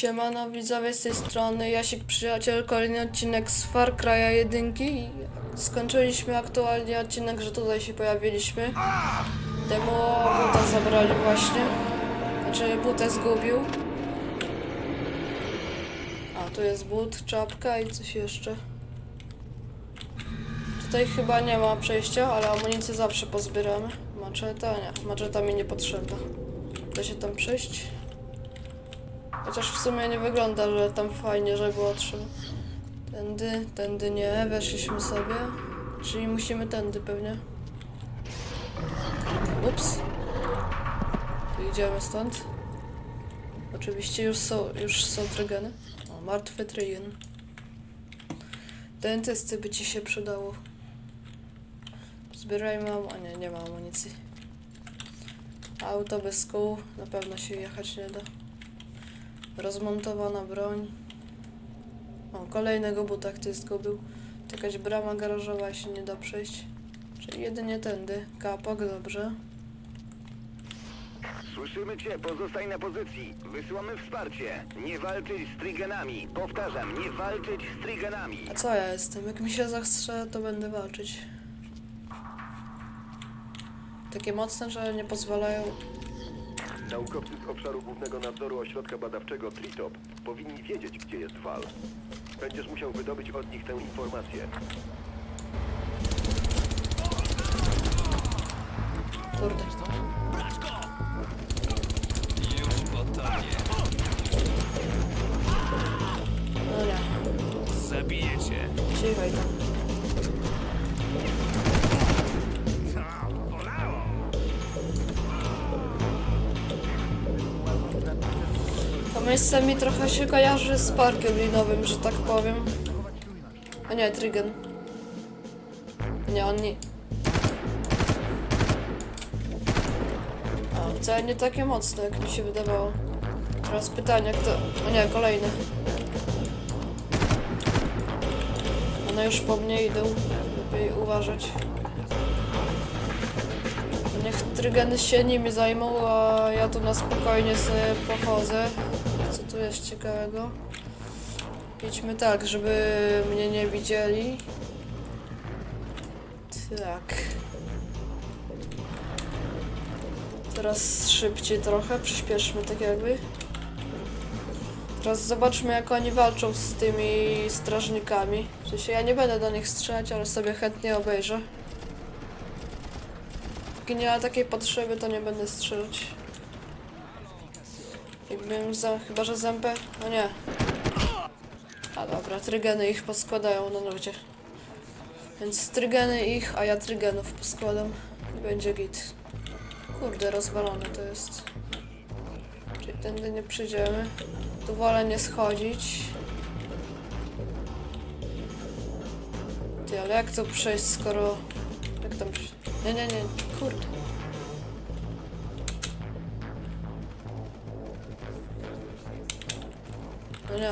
Siemano widzowie z tej strony, Jasik Przyjaciel, kolejny odcinek z Far Cry'a 1 i skończyliśmy aktualnie odcinek, że tutaj się pojawiliśmy. Demo buta zabrali właśnie, znaczy butę zgubił. A, tu jest but, czapka i coś jeszcze. Tutaj chyba nie ma przejścia, ale amunicję zawsze pozbieramy. Maczeta? Nie, maczeta mi niepotrzebna. Da się tam przejść? Chociaż w sumie nie wygląda, że tam fajnie, że było trzeba. Tędy, tędy nie, weszliśmy sobie. Czyli musimy tędy pewnie. Ups. To idziemy stąd. Oczywiście już są, już są trygeny. O, martwy trygen. Dentysty by ci się przydało. Zbierajmy am- a nie, nie ma amunicji. Auto bez kół, na pewno się jechać nie da. Rozmontowana broń. O, kolejnego buta ktoś zgubił. To jakaś brama garażowa się nie da przejść. Czyli jedynie tędy. Kapak, dobrze. Słyszymy cię, pozostań na pozycji. Wysyłamy wsparcie. Nie walczyć z trigenami. Powtarzam, nie walczyć z trigenami. A co ja jestem? Jak mi się zachce, to będę walczyć. Takie mocne, że nie pozwalają. Naukowcy z obszaru Głównego Nadzoru Ośrodka Badawczego TRITOP powinni wiedzieć, gdzie jest Val. Będziesz musiał wydobyć od nich tę informację. Kurde. Miejsce mi trochę się kojarzy z parkiem linowym, że tak powiem. A nie, Trigen. Nie, on nie... A, wcale nie takie mocne, jak mi się wydawało. Teraz pytanie, kto... O nie, kolejny. One już po mnie idą. Lepiej uważać. Niech trygeny się nimi zajmą, a ja tu na spokojnie sobie pochodzę. Jest ciekawego? Idźmy tak, żeby mnie nie widzieli. Tak. Teraz szybciej trochę, przyspieszmy tak jakby. Teraz zobaczmy jak oni walczą z tymi strażnikami. W sensie ja nie będę do nich strzelać, ale sobie chętnie obejrzę. Póki nie ma takiej potrzeby, to nie będę strzelać. Jakbym za... chyba, że zębę... No nie. A dobra, trygeny ich poskładają na ludzie. Więc trygeny ich, a ja trygenów poskładam. I będzie git. Kurde, rozwalone to jest. Czyli tędy nie przyjdziemy. Tu wolę nie schodzić. Ty, ale jak to przejść, skoro... Jak tam? Nie, nie, nie, kurde. Nie.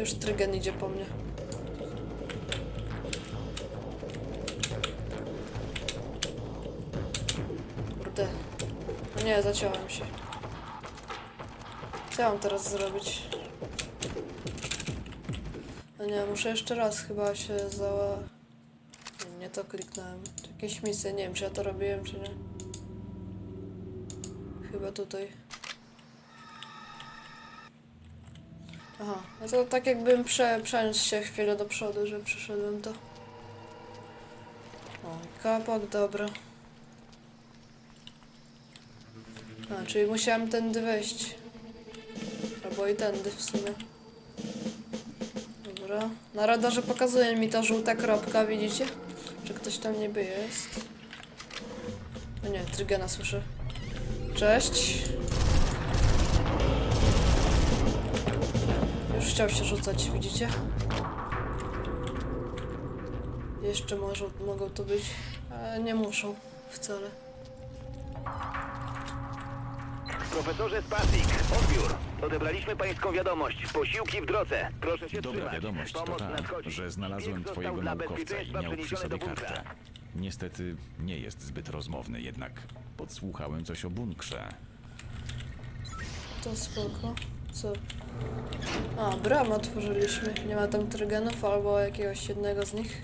Już Trygen idzie po mnie. Kurde. No nie, zaciąłem się. Co ja mam teraz zrobić? No nie, muszę jeszcze raz chyba się zała... Nie, to kliknąłem. Jakieś misje, nie wiem czy ja to robiłem czy nie. Chyba tutaj. Aha, no to tak jakbym prze, przeniósł się chwilę do przodu, że przeszedłem to. O, kapak, dobra. A, czyli musiałem tędy wejść. Albo i tędy w sumie. Dobra. Na radarze pokazuje mi ta żółta kropka, widzicie? Że ktoś tam niby jest. No nie, Trygena słyszę. Cześć. Już chciał się rzucać, widzicie? Jeszcze może, mogą to być, ale nie muszą wcale. Profesorze Spasik, odbiór. Odebraliśmy pańską wiadomość. Posiłki w drodze. Proszę się Dobra trzymać. wiadomość to Pomoc ta, nadchodzi. że znalazłem Wilk twojego dla naukowca i bezpieczeństwa miał przy przeniesiony sobie do bunkra. kartę. Niestety nie jest zbyt rozmowny, jednak podsłuchałem coś o bunkrze. To spoko. Co? A, bramę otworzyliśmy. Nie ma tam trygenów albo jakiegoś jednego z nich.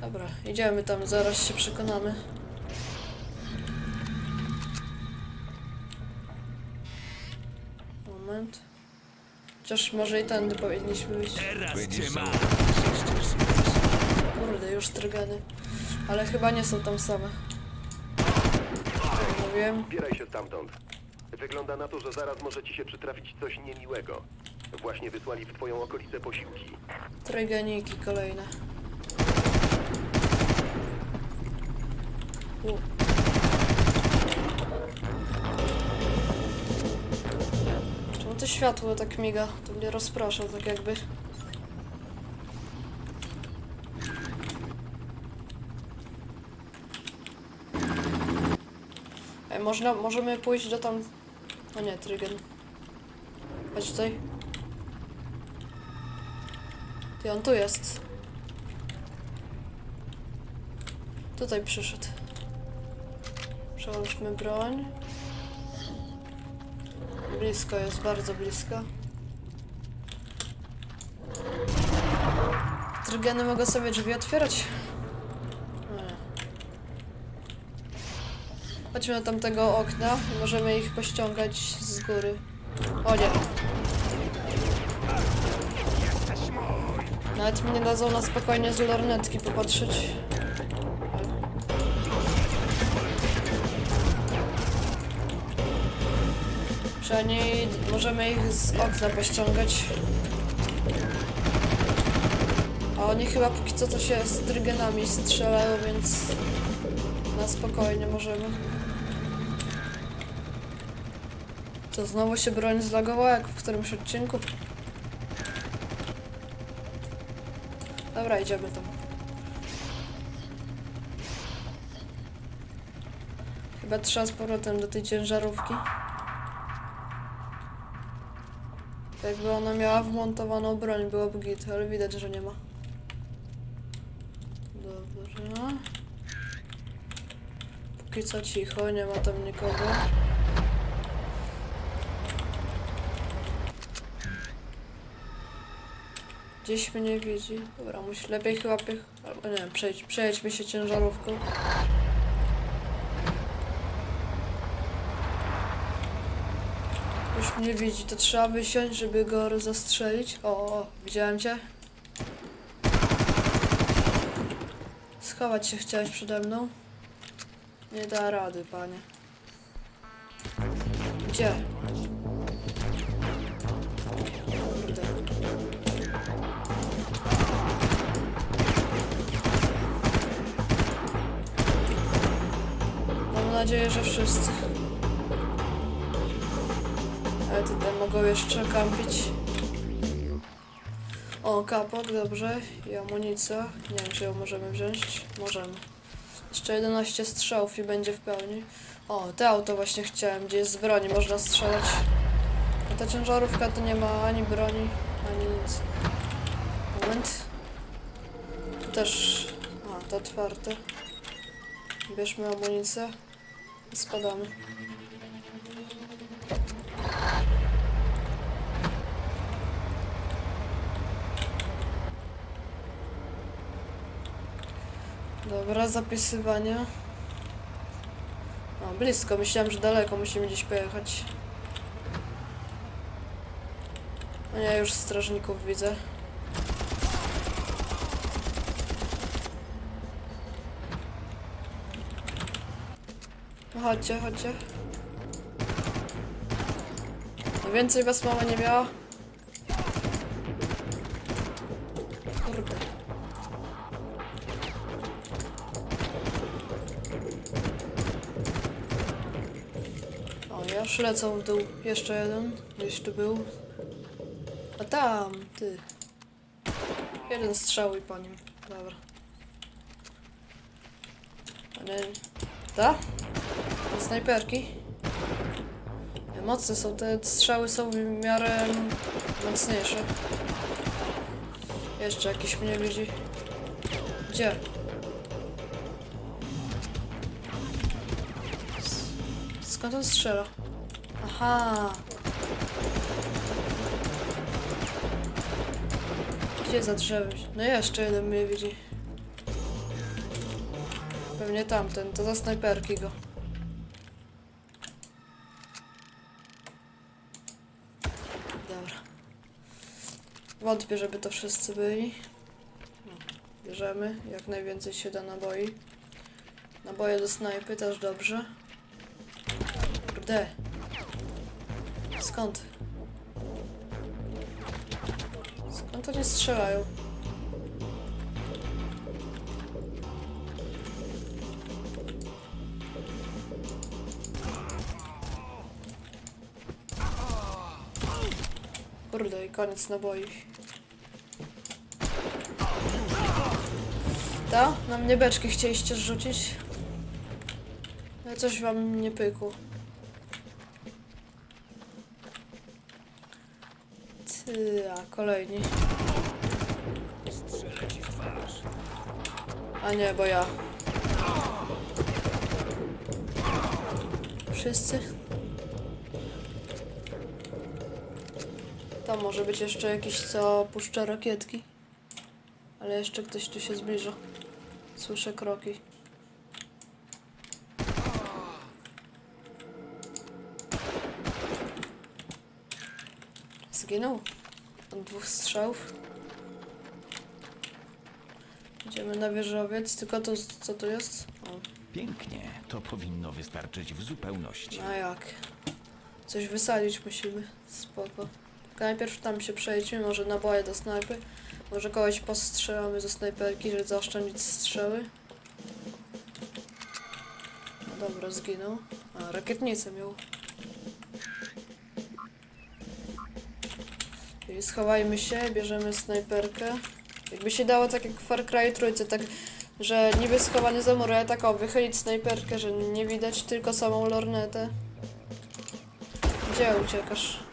Dobra, idziemy tam, zaraz się przekonamy. Moment. Chociaż może i tędy powinniśmy być. Teraz cię. Kurde, już trygeny. Ale chyba nie są tam same. Jak mówiłem. Zbieraj się stamtąd. Wygląda na to, że zaraz może ci się przytrafić coś niemiłego. Właśnie wysłali w twoją okolicę posiłki. Trygeniki kolejne. U. Czemu to światło tak miga? To mnie rozprasza tak jakby. Można, możemy pójść do tam... O nie, Trygen. Chodź tutaj. Ty, on tu jest. Tutaj przyszedł. Przełączmy broń. Blisko jest, bardzo blisko. Trygeny mogą sobie drzwi otwierać? O nie. Chodźmy do tamtego okna i możemy ich pościągać z góry. O nie. Nawet mi nie dadzą na spokojnie z lornetki popatrzeć. Przynajmniej możemy ich z okna pościągać. A oni chyba póki co to się z trygenami strzelają, więc na spokojnie możemy. To znowu się broń zlagowała, jak w którymś odcinku. Dobra, idziemy tam. Chyba trzeba z powrotem do tej ciężarówki. Jakby ona miała wmontowaną broń, byłoby git, ale widać, że nie ma. Dobra. Póki co cicho, nie ma tam nikogo. Gdzieś mnie widzi. Dobra, musi lepiej chyba. Albo nie wiem, przejdź, przejedźmy się ciężarówką. Już mnie widzi, to trzeba wysiąść, żeby go zastrzelić. O, widziałem cię. Schować się chciałeś przede mną? Nie da rady, panie. Gdzie? Nadzieję, że wszyscy. Ale tutaj mogą jeszcze kampić. O, kapok, dobrze. I amunicja. Nie wiem, czy ją możemy wziąć. Możemy. Jeszcze 11 strzałów i będzie w pełni. O, te auto właśnie chciałem, gdzie jest z broni, można strzelać. A ta ciężarówka to nie ma ani broni, ani nic. Moment. Tu też... A, to otwarte. Bierzmy amunicję spadamy. Dobra, zapisywanie. O, blisko. Myślałem, że daleko musimy gdzieś pojechać. No ja już strażników widzę. No chodźcie, chodźcie. No więcej was mama nie miała. Kurde. O, już lecą w dół. Jeszcze jeden. Gdzieś tu był. A tam, ty. Jeden strzał i po nim. Dobra. A nie... Snajperki? Mocne są, te strzały są w miarę mocniejsze. Jeszcze jakiś mnie widzi. Gdzie? Skąd on strzela? Aha. Gdzie za drzewem? No jeszcze jeden mnie widzi. Pewnie tamten, to za snajperki go. Dobra. Wątpię, żeby to wszyscy byli. Bierzemy jak najwięcej się da naboi. Naboje do snajpy też dobrze. Kurde. Skąd? Skąd oni strzelają? Kurde, i koniec naboi. Ta? Na mnie beczki chcieliście rzucić? Ja coś wam nie pykło. Ty, a kolejni. A nie, bo ja. Wszyscy? Tam może być jeszcze jakiś, co puszcza rakietki. Ale jeszcze ktoś tu się zbliża. Słyszę kroki. Zginął. Od dwóch strzałów. Idziemy na wieżowiec, tylko to, co to jest? O, Pięknie, to powinno wystarczyć w zupełności. a jak? Coś wysadzić musimy. Spoko. Najpierw tam się przejdźmy, może naboje do snajpy. Może kogoś postrzelamy ze snajperki, żeby zaoszczędzić strzały. No dobra, zginął. A, rakietnicę miał. Czyli schowajmy się, bierzemy snajperkę. Jakby się dało tak jak w Far Cry trójce, tak, że niby schowany za murem, ale tak o, wychylić snajperkę, że nie widać tylko samą lornetę. Gdzie uciekasz?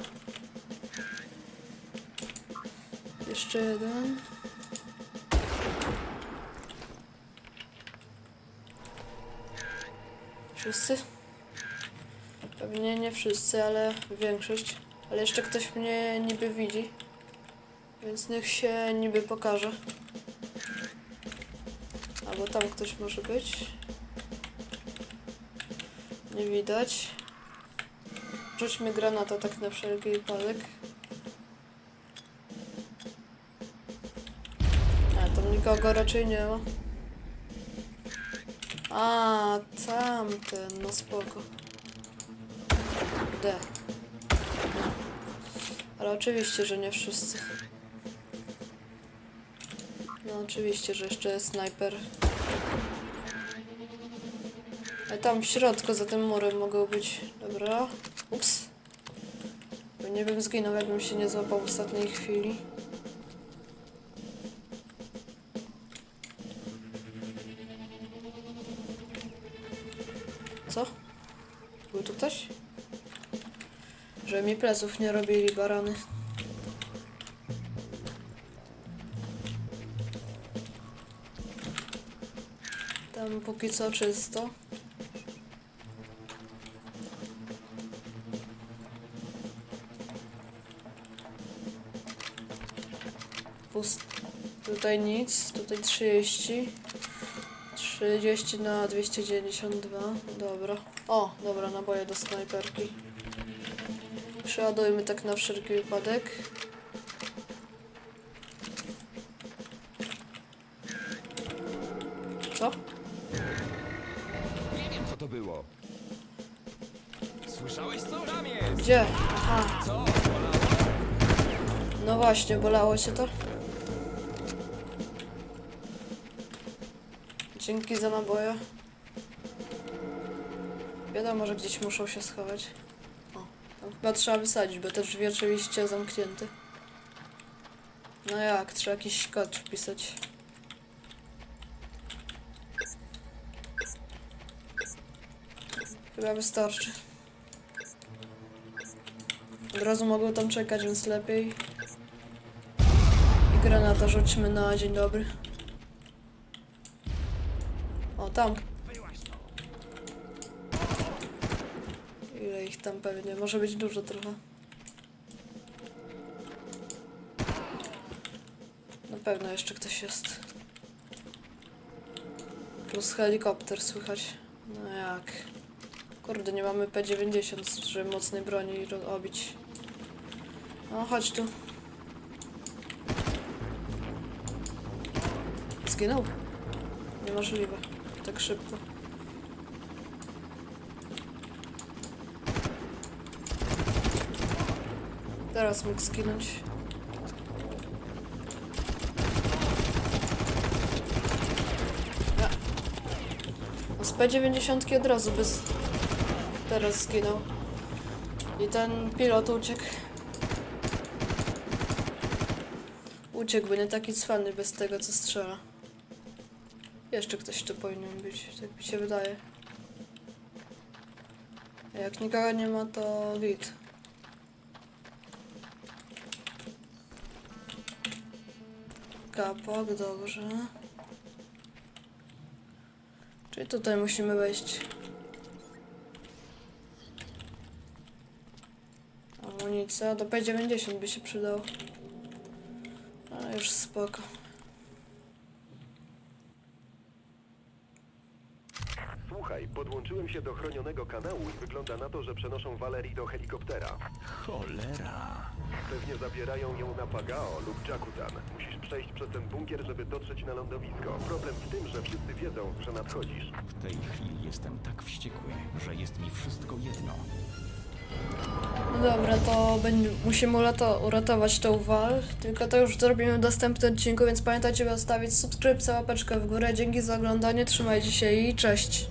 Jeszcze jeden. Wszyscy? Pewnie nie wszyscy, ale większość. Ale jeszcze ktoś mnie niby widzi. Więc niech się niby pokaże. Albo tam ktoś może być. Nie widać. Rzućmy granata tak na wszelki wypadek. Nikogo raczej nie ma. A, tamten, no spoko. D. Ale oczywiście, że nie wszyscy. No oczywiście, że jeszcze jest snajper. Ale tam w środku, za tym murem mogą być. Dobra. Ups. Nie bym zginął, jakbym się nie złapał w ostatniej chwili. Że mi pleców nie robili barany. Tam póki co czysto. Pust... Tutaj nic, tutaj 30. 30 na 292, dobra. O, dobra, naboje do snajperki. Przeładujmy tak na wszelki wypadek. Co? Nie wiem co to było. Słyszałeś co? Tam jest! Gdzie? Aha, Co? no właśnie, bolało cię to? Dzięki za naboje. Wiadomo, że gdzieś muszą się schować. Chyba trzeba wysadzić, bo te drzwi oczywiście zamknięte. No jak, trzeba jakiś kod wpisać. Chyba wystarczy. Od razu mogą tam czekać, więc lepiej. I granata rzućmy na dzień dobry. O, tam. Ich tam pewnie, może być dużo trochę. Na pewno jeszcze ktoś jest. Plus helikopter słychać. No jak? Kurde, nie mamy P90, żeby mocnej broni robić. No chodź tu. Zginął? Niemożliwe. Tak szybko. Teraz mógł zginąć. Ja. Z P90 od razu bez... Teraz zginął. I ten pilot uciekł. Uciekł, bo nie taki cwany bez tego, co strzela. Jeszcze ktoś tu powinien być, tak mi się wydaje. Jak nikogo nie ma, to git. Kapok, dobrze. Czyli tutaj musimy wejść. Amunicja, do P90 by się przydał. Ale już spoko. Słuchaj, podłączyłem się do chronionego kanału i wygląda na to, że przenoszą Valerii do helikoptera. Cholera. Pewnie zabierają ją na Pagao lub Jakutan. Musisz przejść przez ten bunkier, żeby dotrzeć na lądowisko. Problem w tym, że wszyscy wiedzą, że nadchodzisz. W tej chwili jestem tak wściekły, że jest mi wszystko jedno. No dobra, to będzie, musimy urata- uratować tą wal, tylko to już zrobimy w następnym odcinku, więc pamiętajcie, by zostawić subskrypcję, łapeczkę w górę. Dzięki za oglądanie, trzymajcie się i cześć!